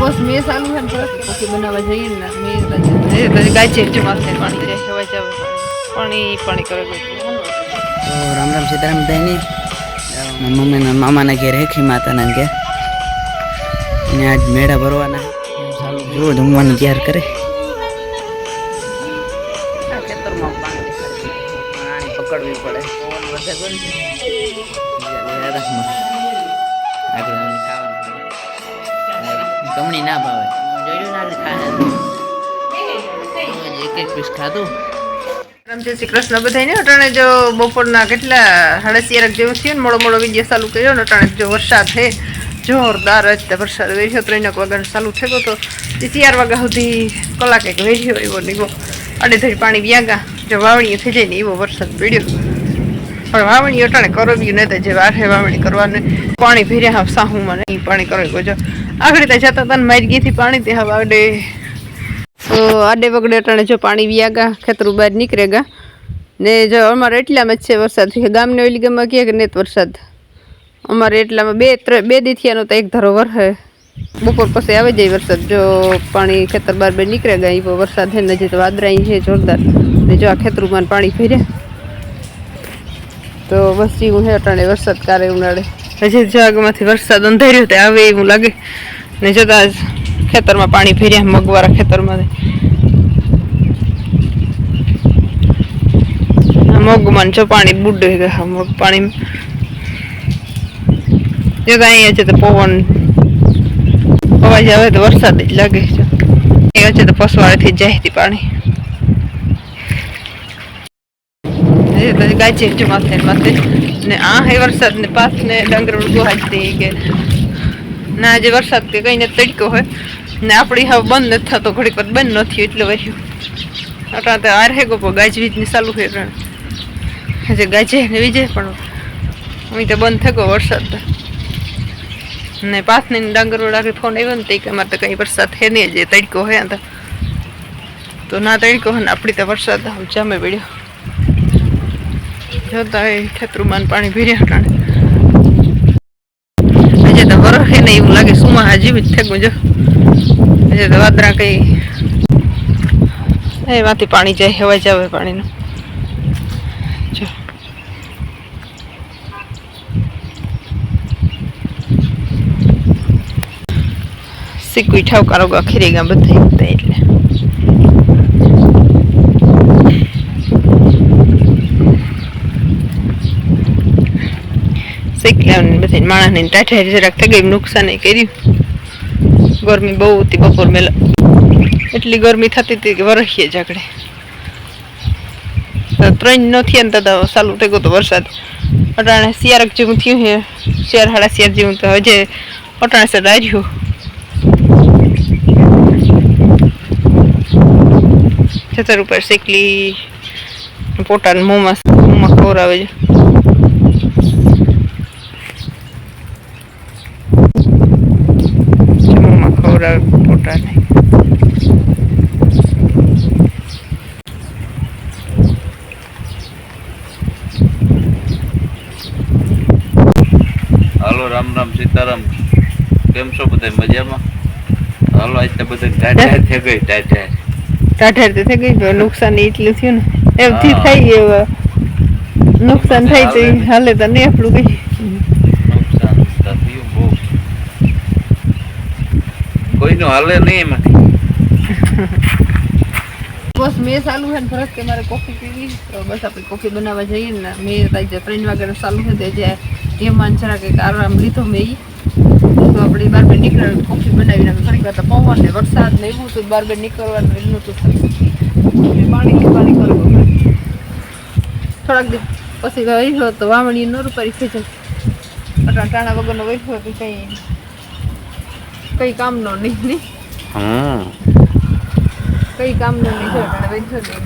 બસ મેં ચાલુ છે ને પછી બનાવવા જઈએ ને મેં એ પછી ગાય છે જે માથે પાણી પણ જાવ પાણી પાણી કરે તો રામ રામ સીતારામ બધાની મમ્મીના મામાના ઘેર હેખી માતાના ઘેર. અને આજ મેળા ભરવાના જો જમવાનું તૈયાર કરે. આ ખેતરમાં પાણી પકડવી પડે. કમણી ના ભાવે. જોયું ના એટલે એક એક પીસ ખાધું. શ્રી કૃષ્ણ. બધાને અટાણે જો બપોરના કેટલા સાડા સિયારક જેવું થયું ને મોડો મોડો વીડિયો ચાલુ કર્યો ને અટાણે જો વરસાદ છે જોરદાર જ તે વરસાદ વેઠ્યો ત્રણેક વાગ્યાનો ચાલુ થયો તો તે ચાર વાગ્યા સુધી કલાક એક વેઠ્યો એવો ને એવો પાણી વ્યાગા જો વાવણીઓ થઈ જાય ને એવો વરસાદ પડ્યો. પણ વાવણી અટાણે કરવ્યું નતા જે વારે વાવણી કરવાને. પાણી ભર્યા હા સાહુમાં નહીં પાણી કરવું જો આગળ ત્યાં જતા હતા મારી ગીથી પાણી તે હવે આડે તો આડે વગડે અટાણે જો પાણી વ્યાગા ખેતરું બહાર નીકળે ગા. ને જો અમારે એટલામાં જ છે વરસાદ. ગામને ઓલી ગામમાં કહે કે નેત વરસાદ? અમારે એટલામાં બે ત્રણ, બે દીથિયાનો તો એક ધારો વરસે બપોર પછી આવી જાય વરસાદ. જો પાણી ખેતર બહાર બહાર નીકળે ગયા એ વરસાદ છે નજીક હજી તો વાદરા અહીં છે જોરદાર. ને જો આ ખેતરુંમાં પાણી ફેર્યા તો બસ હું છે અટાણે વરસાદ કારે ઉનાળે. હજી જો આગળમાંથી વરસાદ અંધાર્યો તે આવે એવું લાગે. ને જોતા જ ખેતરમાં પાણી ફેર્યા મગવાળા ખેતરમાં મગમાં જો પાણી બુડે ગયા મગ પાણી જો અહીંયા છે તો પવન. અવાજ આવે તો વરસાદ જ લાગે છે. અહીંયા છે તો પસવાડેથી જાય હતી પાણી. એ જ માથે માથે. ને આ હે વરસાદ ને પાસ ને ડંગર ગોહાજતી કે ના આજે વરસાદ કે કઈ ને તડકો હોય ને આપણી હવે બંધ નથી થતો ઘડીક વાર બંધ નથી એટલે વધ્યું અટલા તો આર હે ગોપો ગાજવીજની ચાલુ છે અટાણે આજે ગાજે ને વીજે પણ અહીં તો બંધ થયો વરસાદ ને પાસ ને ડાંગર વાળા ફોન આવ્યો ને કે અમારે તો કઈ વરસાદ છે નહીં જે તડકો હોય તો ના તડકો હોય ને આપણી તો વરસાદ જામે પડ્યો જોતા હોય, ખેતરુમાં પાણી ભીર્યા આજે તો વરસ ને એવું લાગે, સુમા હાજી જ થેગું જો. આજે તો વાદરા કઈ. એમાંથી પાણી જાય હવાઈ જાવે પાણીનું. જો. સિક્વી ઠાવકારો ખીરી ગા બધા એટલે. શીખલાવને બધી માણસને જરાક થઈ ગઈ નુકસાન કર્યું. ગરમી બહુ હતી બપોર મેલા. એટલી ગરમી થતી હતી કે વરસીએ ઝઘડે ત્રણ ન થયા ને દાદા, ચાલુ થઈ ગયો વરસાદ. અટાણે શિયાળક જેવું થયું છે. શિયાળ હાડા શિયાળ જેવું તો હજે અટાણે સર આવ્યું છતર ઉપર શેકલી પોટાને મોંમાં મોંમાં ખવડાવે છે. મોંમાં ખવડાવે પોટાને હાલો રામ રામ સીતારામ. કેમ છો બધા? મજામાં? હાલો આજ તો બધા ટાઢાર થઈ ગઈ ટાઢાર ટાઢાર તો થઈ ગઈ નુકસાન એટલું થયું ને એમથી. થઈ ગયું નુકસાન થાય તો હાલે તો નહીં આપણું કઈ નુકસાન તો થયું બહુ કોઈનું હાલે નહીં એમાં. બસ મેં ચાલુ છે ને ફરજ કે મારે કોફી પીવી. તો બસ આપણે કોફી બનાવવા જઈએ ને મેં તાઈ ત્રણ વાગ્યાનું ચાલુ છે તે જે એમાં જરા કંઈક આરામ લીધો મેં તો આપણે બાર બેન નીકળવાનું કોફી બનાવીને અમે ફરી તો પવન ને વરસાદ ને એવું હતું, બાર બેન નીકળવાનું એટલું તો પાણી પાણી કરવું થોડાક દિવસ પછી વહ્યો તો વાવણી નો રૂપારી જાય. અટાણ ટાણા વગરનો વહ્યો તો કઈ કઈ કામનો નહીં નહીં. હમ. કઈ કામનો નહીં છે. વહ્યો નહીં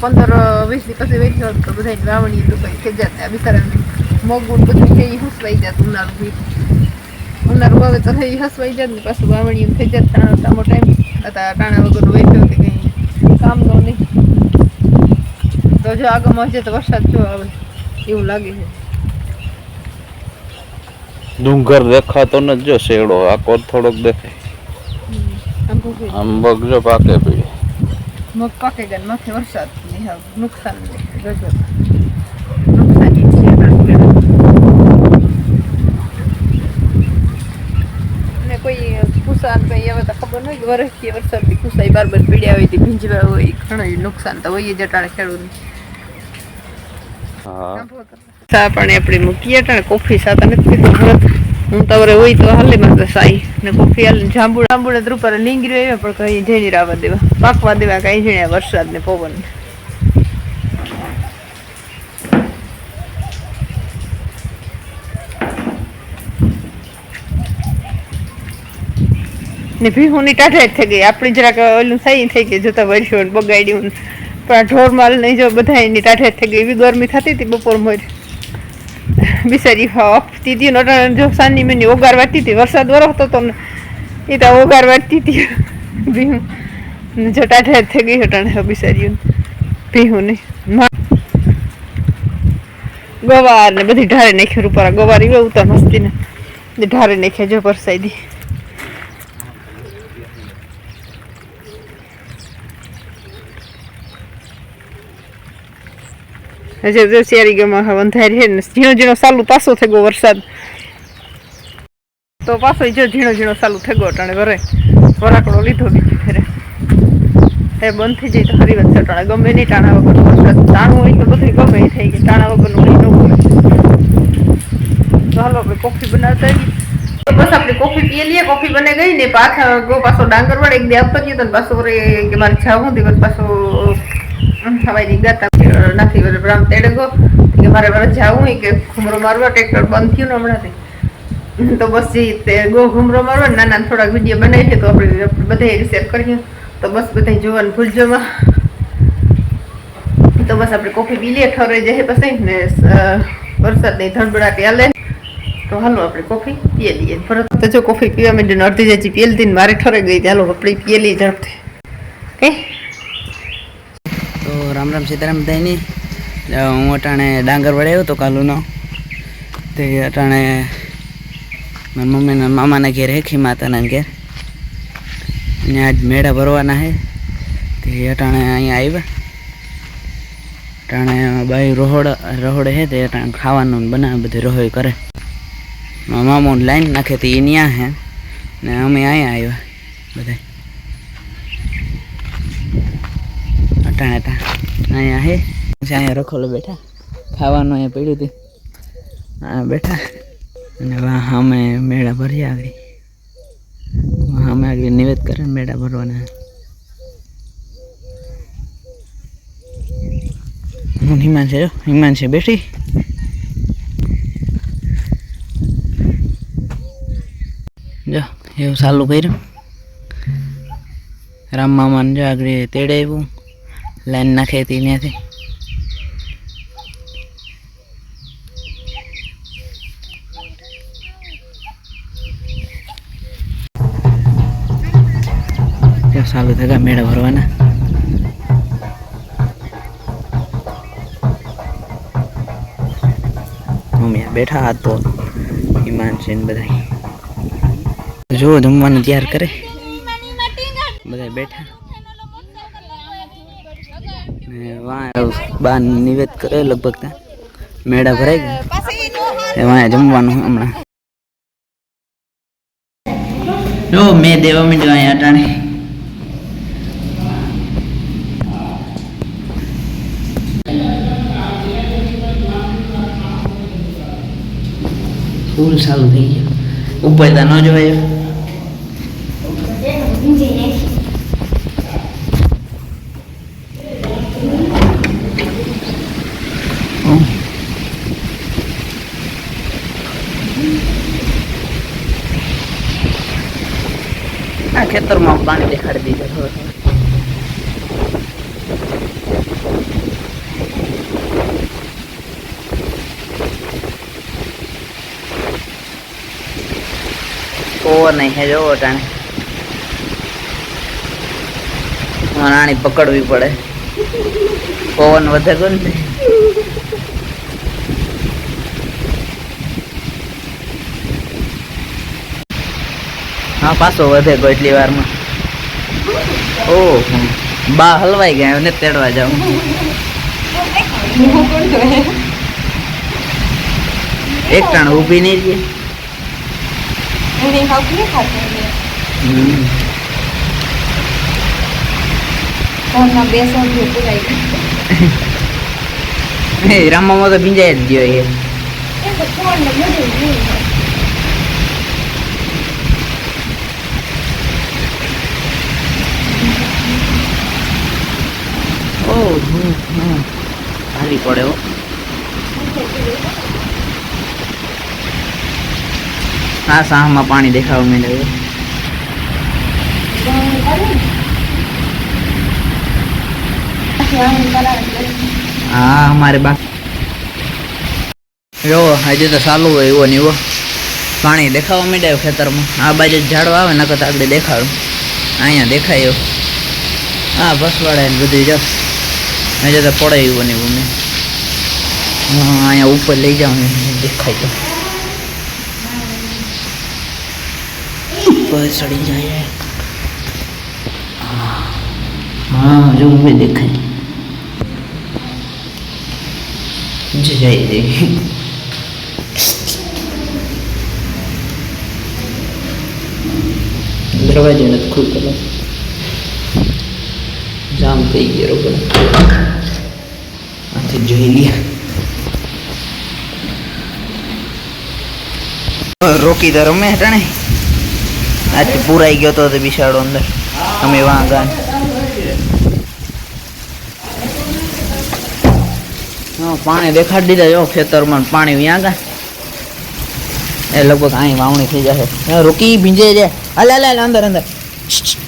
પંદર વીસ દી પછી વહ્યો તો બધા વાવણી રૂપારી થઈ જાય બિચારા મોગું ને બધું છે એ હસવાઈ જાય ઉનાળું બી ઉનાળું હવે તો એ હસવાઈ જાય ને પાછું વાવણી એમ થઈ જાય ટાણો ટામો ટાઈમ હતા ટાણા વગર વેચ્યો તો કઈ કામનો નહીં. તો જો આગળમાં મળશે તો વરસાદ જો આવે એવું લાગે છે. ડુંગર દેખાતો નથી જો શેડો આખો થોડોક દેખાય. આમ બગજો પાકે પડી મગ પાકે ગયા ને માથે વરસાદ ને હા નુકસાન ને ગજબ વરસથી વરસાદથી કુસાઈ બાર બાર પીડ્યા હોય તે ભીંજવા હોય ઘણું નુકસાન તો હોય જ અટાણે ખેડૂત હા. ચા પાણી આપણી મૂકીએ ટાણે કોફી સાથે નથી પીધું ભરત હું તવરે હોય તો હાલે મારે સાઈ ને કોફી હાલે જાંબુ જાંબુને ધ્રુપર લીંગરી આવે પણ કઈ ઝેણી રાવા દેવા. પાકવા દેવા કઈ ઝીણ્યા વરસાદ ને પવન ને ભીહુની જ થઈ ગઈ. આપણી જરાક ઓલું થઈ થઈ ગઈ, જોતા વર્ષો બગાડ્યું. પણ ઢોર માલ નહીં જો બધા એની ટાઢાટ થઈ ગઈ. એવી ગરમી થતી હતી બપોર મોર. બિચારી હફતી હતી જો સાંજની મેની ઓગાર વાટતી હતી, વરસાદ વરસતો હતો ને એ તો ઓગાર વાટતી હતી ભીહું જટા ટાઢાટ થઈ ગઈ અટાણે હવે ભીહું નહીં ગવાર ને બધી ઢારે નાખ્યું રૂપારા. ગવાર એવા ઉતા મસ્તી ને ઢારે નાખ્યા જો પરસાઈ દી હજે જો શિયારી ગમાં અંધારી છે ને ઝીણો ઝીણો ચાલુ પાછો થયો વરસાદ તો પાછો જો ઝીણો ઝીણો ચાલુ થયો અટાણે ઘરે વરાકડો લીધો બીજી ફેરે એ બંધ થઈ જાય તો ખરી વાત છે અટાણે ગમે નહીં ટાણા વગર વરસાદ ટાણું હોય તો બધું ગમે એ થઈ ગયું ટાણા વગરનું કંઈ ન હોય તો હાલો આપણે કોફી બનાવતા તો બસ આપણે કોફી પીએ લઈએ કોફી બને ગઈ ને પાછા ગો પાછો ડાંગર વડે એક બે આપતો ગયો તો પાછો કે મારે જાવું દિવસ પાછો હવાઈ ગાતા નથી રામ તેડગો કે મારે મારે જવું કે ઘુમરો મારવા, ટ્રેક્ટર બંધ થયું હમણાંથી. તો બસ જે ગો ઘુમરો મારવા, નાના થોડાક વીડિયો બનાવીએ તો આપણે બધા શેર કરીએ તો બસ બધા જોવાનું ભૂલજોમાં તો બસ આપણે કોફી પી લઈએ ઠરે જાય પછી ને વરસાદની ધડબડાટી હાલે. તો હાલો આપણે કોફી પીએ લઈએ. ભરત તો જો કોફી પીવા માંડીને અડધી જાય પીએલી હતી ને મારે ઠરે ગઈ. હાલો આપણે પીએ લઈએ ઝડપથી. કઈ રામ રામ સીતારામ બધાની હું અટાણે ડાંગર વડે આવ્યો હતો કાલુનો. તે અટાણે મારા મમ્મીના મામાના ઘેર હેખી માતાના ઘેર. અને આજ મેળા ભરવાના હે. તે અટાણે અહીંયા આવ્યા. અટાણે બાઈ રોહડ, રોહોડે હે તે અટાણે ખાવાનું બનાવે, બધી રહોઈ કરે. મામો લાઈન નાખે તે એ ન્યા હે. ને અમે અહીંયા આવ્યા, બધા. અટા અહીંયા હે અહીંયા રખોલો બેઠા. ખાવાનું અહીંયા પડ્યું હતું. બેઠા. અને વાહ, અમે મેળા ભર્યા આગળ. વાહ, અમે આગળ નિવેદ કરે મેળા ભરવાના. હું હિમાંશે જો છે બેઠી? જો, એવું ચાલુ કર્યું. રામ મામાને જો આગળ તેડે લાઈન નાખે હતી ત્યાંથી ચાલુ થયા મેળા ભરવાના મમ્મી બેઠા હાથ તો ઈમાન છે ને બધા જો જમવાનું તૈયાર કરે બધા બેઠા ને બાર નિવેદ કરે લગભગ મેળા ભરાઈ ગયા. જમવાનું હમણાં. જો, મેં દેવા માંડ્યો અહીંયા અટાણે. ફૂલ સારું થઈ ગયું. ઉપર તો ન જોવાય હમ. આ ખેતરમાં પાણી દેખાડી દીધું હવે થોડું. નહીં હે જોવો ટાણે. નાણી પકડવી પડે. પવન વધે ગયો ને હા, પાછો વધે ગયો એટલી વારમાં. ઓહ, બા હલવાઈ ગયા ને તેડવા જાઉં. એક ટાણ ઊભી નહીં રહી. રામમાં તો ભીંજાય જ ગયો એ. ભારી પડે હો. સાહમાં પાણી દેખાવા માંડે હા, અમારે બા જો, આજે તો ચાલુ હોય એવો ને એવો. પાણી દેખાવા માંડ્યા ખેતરમાં. આ બાજુ ઝાડવા આવે, નકર આગળ દેખાડું. અહીંયા દેખાય એવું. હા બસવાળા બધું જો. હજુ તો પડે એવું ને એવું ને હા, અહીંયા ઉપર લઈ જાઉં ને દેખાય તો. ઉપર ચડી જાય. હા જો ઊભી દેખાય. જય જય દરવાજો નથી ખુલતો. જામ થઈ ગયો આથી જોઈ લ્યા રોકી તો રમે ટાણે આજ પુરાઈ ગયો તો બિસાડો અંદર અમે વાં પાણી દેખાડી દીધા જો ખેતરમાં પાણી વ્યાં ગા એ લગભગ અહીં વાવણી થઈ જશે રોકી ભીંજે જાય હાલ હાલ અંદર અંદર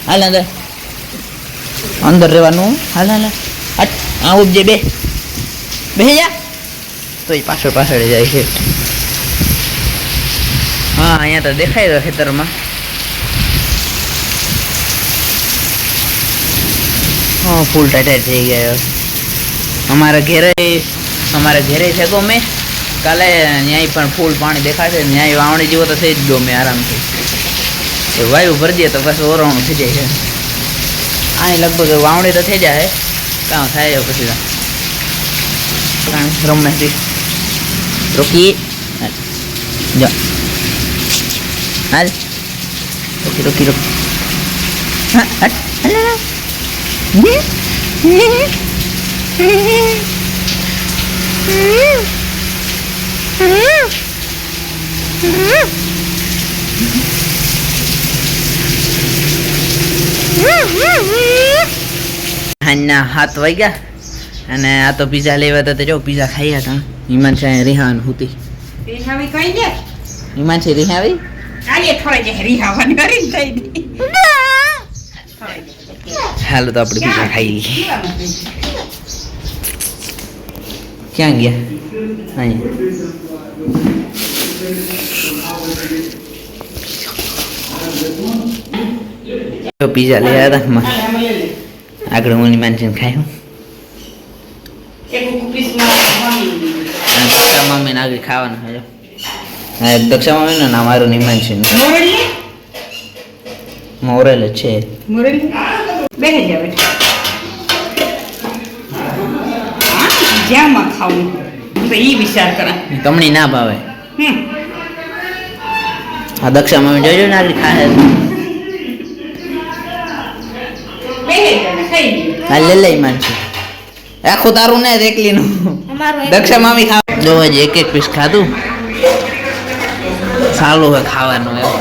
હાલ અંદર અંદર રહેવાનું. હાલ હાલ. હટ, આ ઉપજે બે. બે જા. તો એ પાછળ પાછળ જાય છે. હા, અહીંયા તો દેખાય રહ્યો ખેતરમાં. હા, ફૂલ ટાઈટ થઈ ગયા. અમારા ઘેરે અમારા ઘેરે છે ગમે કાલે ન્યાય પણ ફૂલ પાણી દેખાશે. ન્યાય વાવણી જેવો તો થઈ જ ગમે આરામથી. એ વાયુ ભરી દે તો પાછું ઓરવણું થઈ જાય છે. અહીં લગભગ વાવણી તો થઈ જાય કાં થાય એવું પછી તો. કારણ રમે છે રોકી જો હાલ રોકી રોકી રોકી હા હટ હાલ હાથ વાગ્યા. અને આ તો પીઝા લેવા હતા તો જો પીઝા ખાઈ હતા. હિમાંશ રિહાન હુતી. રિહાવી કઈ દે હિમાંશ રિહાવી? કાલે રિહાવાની થઈ દે હાલો તો આપણે પીઝા ખાઈ લઈએ. ક્યાં ગયા? અહીંયા. પીઝા લઈ આવ્યા હતા આગળ હું માનસીને ખાયું દક્ષા મમ્મીને આગળ ખાવાનું છે દક્ષા એક દક્ષા નામ મારું નિમાનસિંહ મોરેલ? છે. તમને ના ભાવે. આ દક્ષા મમ્મી જોજો ને આગળ ખાય હા લે. લઈ માનસી આખું તારું ને એકલીનું. દક્ષા મામી ખાવા. જો એક એક પીસ ખાધું. સારું હોય ખાવાનું એમ.